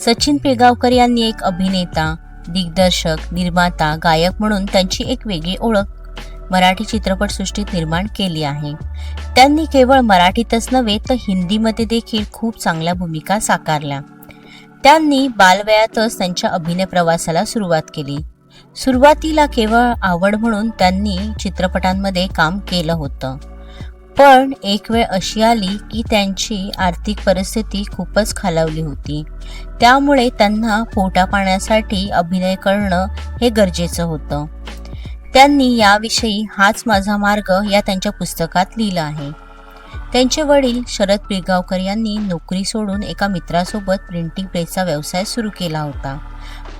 सचिन पिळगावकर यांनी एक अभिनेता दिग्दर्शक निर्माता गायक म्हणून त्यांची एक वेगळी ओळख मराठी चित्रपटसृष्टीत निर्माण केली आहे. त्यांनी केवळ मराठीतच नव्हे तर हिंदीमध्ये देखील खूप चांगल्या भूमिका साकारल्या. त्यांनी बालवयातच त्यांच्या अभिनय प्रवासाला सुरुवात केली. सुरुवातीला केवळ आवड म्हणून त्यांनी चित्रपटांमध्ये काम केलं होतं. पण एक वेळ अशी आली की त्यांची आर्थिक परिस्थिती खूपच खालावली होती. त्यामुळे त्यांना पोटा पाण्यासाठी अभिनय करणं हे गरजेचं होतं. त्यांनी याविषयी हाच माझा मार्ग या त्यांच्या पुस्तकात लिहिलं आहे. त्यांचे वडील शरद पिळगावकर यांनी नोकरी सोडून एका मित्रासोबत प्रिंटिंग प्रेसचा व्यवसाय सुरू केला होता.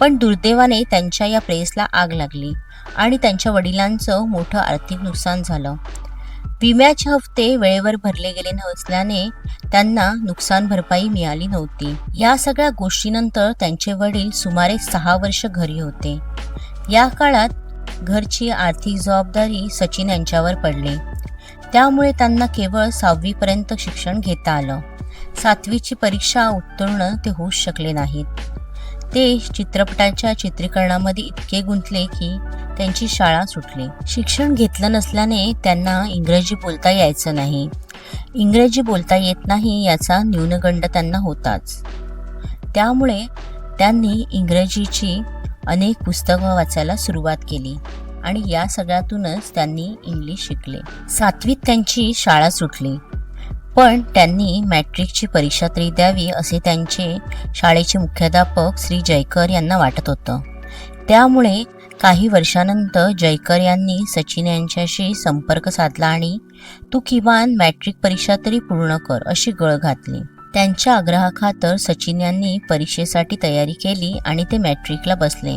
पण दुर्दैवाने त्यांच्या या प्रेसला आग लागली आणि त्यांच्या वडिलांचं मोठं आर्थिक नुकसान झालं. विम्याचे हप्ते वेळेवर भरले गेले नसल्याने त्यांना नुकसान भरपाई मिळाली नव्हती. या सगळ्या गोष्टीनंतर त्यांचे वडील सुमारे सहा वर्ष घरी होते. या काळात घरची आर्थिक जबाबदारी सचिन यांच्यावर पडली. त्यामुळे त्यांना केवळ सहावीपर्यंत शिक्षण घेता आलं. सातवीची परीक्षा उत्तीर्ण ते होऊच शकले नाहीत. ते चित्रपटाच्या चित्रीकरणामध्ये इतके गुंतले की त्यांची शाळा सुटली. शिक्षण घेतलं नसल्याने त्यांना इंग्रजी बोलता यायचं नाही. इंग्रजी बोलता येत नाही याचा न्यूनगंड त्यांना होताच. त्यामुळे त्यांनी इंग्रजीची अनेक पुस्तकं वाचायला सुरुवात केली आणि या सगळ्यातूनच त्यांनी इंग्लिश शिकले. सातवीत त्यांची शाळा सुटली. पण त्यांनी मॅट्रिकची परीक्षा तरी द्यावी असे त्यांचे शाळेचे मुख्याध्यापक श्री जयकर यांना वाटत होतं. त्यामुळे काही वर्षानंतर जयकर यांनी सचिन यांच्याशी संपर्क साधला आणि तू किमान मॅट्रिक परीक्षा तरी पूर्ण कर अशी गळ घातली. त्यांच्या आग्रहाखातर सचिन यांनी परीक्षेसाठी तयारी केली आणि ते मॅट्रिकला बसले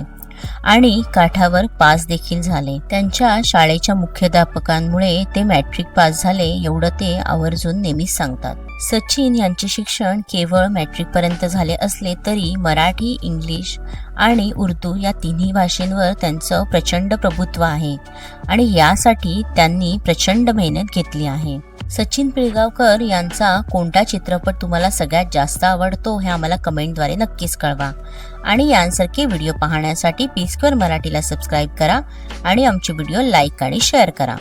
आणि काठावर पास देखील झाले. त्यांच्या शाळेच्या मुख्याध्यापकांमुळे ते मॅट्रिक पास झाले एवढं ते आवर्जून नेहमीच सांगतात. सचिन यांचे शिक्षण केवळ मॅट्रिकपर्यंत झाले असले तरी मराठी इंग्लिश आणि उर्दू या तिन्ही भाषेंवर त्यांचं प्रचंड प्रभुत्व आहे. आणि यासाठी त्यांनी प्रचंड मेहनत घेतली आहे. सचिन पिळगावकर यांचा कोणता चित्रपट तुम्हाला सगळ्यात जास्त आवडतो हे आम्हाला कमेंटद्वारे नक्कीच कळवा. आणि यांसारखे व्हिडिओ पाहण्यासाठी पी स्क्वेअर मराठीला सबस्क्राईब करा आणि आमचे व्हिडिओ लाईक आणि शेअर करा.